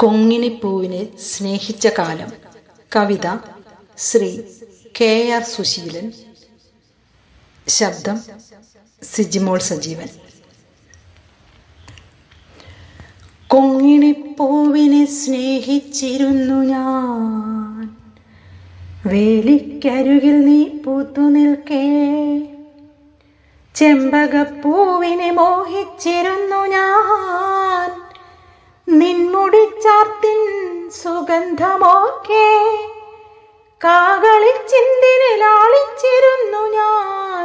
കൊങ്ങിണിപ്പൂവിനെ സ്നേഹിച്ച കാലം. കവിത ശ്രീ കെ ആർ സുശീലൻ. ശബ്ദം സിജിമോൾ സജീവൻ. കൊങ്ങിണിപ്പൂവിനെ സ്നേഹിച്ചിരുന്നു ഞാൻ. വേലിക്കരികിൽ നീ പൂത്തു നിൽക്കേ. ചെമ്പകപ്പൂവിനെ മോഹിച്ചിരുന്നു ഞാൻ. നിൻമുടിച്ചാർത്തിൻ സുഗന്ധമോക്കെ കാകളിൽ ചിന്തിനിലാളിച്ചിരുന്നു ഞാൻ.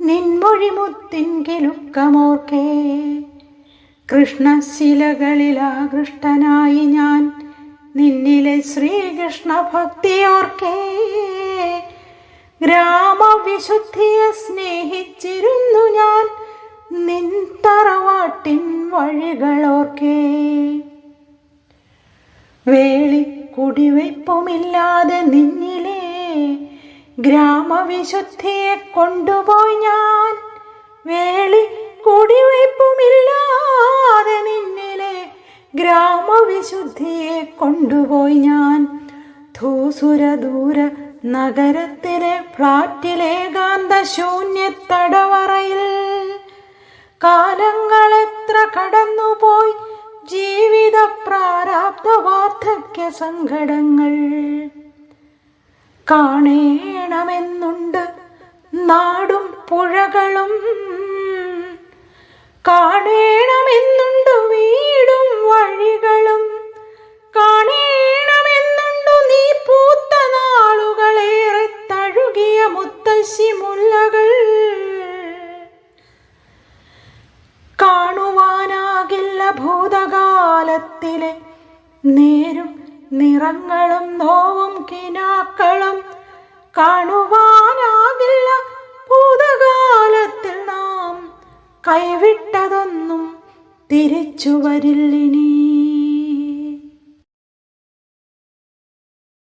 നിൻമൊഴിമുത്തിൻ കിലുക്കമോർക്കെ കൃഷ്ണശിലകളിലാകൃഷ്ടനായി ഞാൻ. നിന്നിലെ ശ്രീകൃഷ്ണ ഭക്തിയോർക്കെ ഗ്രാമവിശുദ്ധിയെ സ്നേഹിച്ചിരുന്നു ഞാൻ. നിൻ തറവാട്ടിൻ വഴികളോർക്കെ വേളി കുടിവെപ്പുമില്ലാതെ നിന്നിലേ. ഗ്രാമവിശുദ്ധിയെ കൊണ്ടുപോയി ഞാൻ. വേളി കുടിവെപ്പുമില്ലാതെ നിന്നിലെ. ഗ്രാമവിശുദ്ധിയെ കൊണ്ടുപോയി ഞാൻ. ധൂസുര ദൂര നഗരത്തിലെ ഫ്ലാറ്റിലേകാന്ത കാലങ്ങൾ കാലങ്ങളെത്ര കടന്നുപോയി. ജീവിത പ്രാരാബ്ധവാ സങ്കടങ്ങൾ കാണേണമെന്നുണ്ട് നാടും പുഴകളും. കാണേണമെന്നുണ്ട് വീടും വഴികളും. കാണേണമെന്നുണ്ടു നീ പൂത്ത നാളുകളേറെ തഴുകിയ മുത്തശ്ശി മുല്ലകൾ. കാണുവാനാകില്ല ഭൂതകാലത്തിലെ നേരും നിറങ്ങളും നോവും കിനാക്കളും കാണുവാനാകില്ല ഭൂതകാലത്തിൽ നാം. കൈവിട്ടതൊന്നും തിരിച്ചു വരില്ലിനീ.